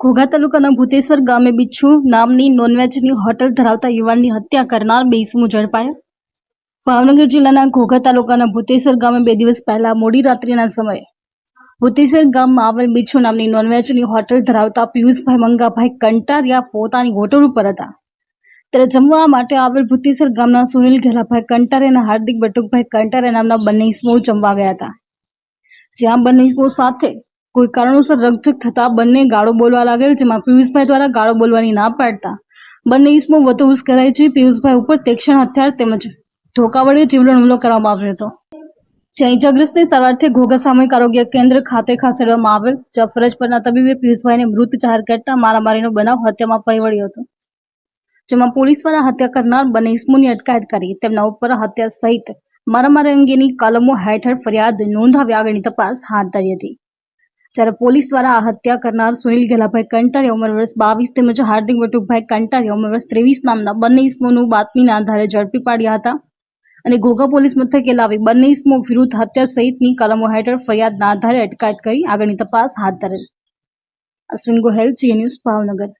ઘોઘા તાલુકાના ભૂતેશ્વર ગામે બિચ્છુ નામની નોનવેજની હોટલ ધરાવતા યુવાનની હત્યા કરનાર બે ઇસમો ઝડપાયા. ભાવનગર જિલ્લાના ઘોઘા તાલુકાના ભૂતેશ્વર ગામે બે દિવસ પહેલા મોડી રાત્રિના સમયે ભૂતેશ્વર ગામમાં આવેલ બિચ્છુ નામની નોનવેજની હોટલ ધરાવતા પિયુષભાઈ મંગાભાઈ કંટારિયા પોતાની હોટલ ઉપર હતા. ત્યારે જમવા માટે આવેલ ભૂતેશ્વર ગામના સુનિલ ઘેલાભાઈ કંટારિયા અને હાર્દિક બટુકભાઈ કંટારિયા નામના બંને ઇસમો જમવા ગયા હતા. જ્યાં બંને સાથે કોઈ કારણોસર રકઝક થતા બંને ગાળો બોલવા લાગેલ, જેમાં પિયુષભાઈ દ્વારા ગાળો બોલવાની ના પાડતા. બંને ઇસમો વધુ કરાય છે. પિયુષભાઈ ઉપર તીક્ષ્ણ હથિયાર તેમજ ધોકા વડે જીવલેણ હુમલો કરવામાં આવ્યો હતો. જ્યાં ઇજાગ્રસ્તને સારવારથી ઘોઘા સામૂહિક આરોગ્ય કેન્દ્ર ખાતે ખસેડવામાં આવેલ. જ્યાં ફરજ પરના તબીબે પિયુષભાઈને મૃત જાહેર કરતા મારામારીનો બનાવ હત્યામાં પરિવળ્યો હતો. જેમાં પોલીસ દ્વારા હત્યા કરનાર બંને ઇસમોની અટકાયત કરી. તેમના ઉપર હત્યા સહિત મારામારી અંગેની કલમો હેઠળ ફરિયાદ નોંધાવી આગળની તપાસ હાથ ધરી હતી. જ્યારે પોલીસ દ્વારા આ હત્યા કરનાર સુનિલ ગેલાભાઈ કંટારી ઉંમર વર્ષ બાવીસ તેમજ હાર્દિક વટુકભાઈ કંટારી ઉંમર વર્ષ ત્રેવીસ નામના બંને ઇસમોનું બાતમીના આધારે ઝડપી પાડ્યા હતા. અને ઘોઘા પોલીસ મથકે લાવી બંને ઇસમો વિરુદ્ધ હત્યા સહિતની કલમો હેઠળ ફરિયાદના આધારે અટકાયત કરી આગળની તપાસ હાથ ધરેલ. અશ્વિન ગોહેલ, જી ન્યૂઝ, ભાવનગર.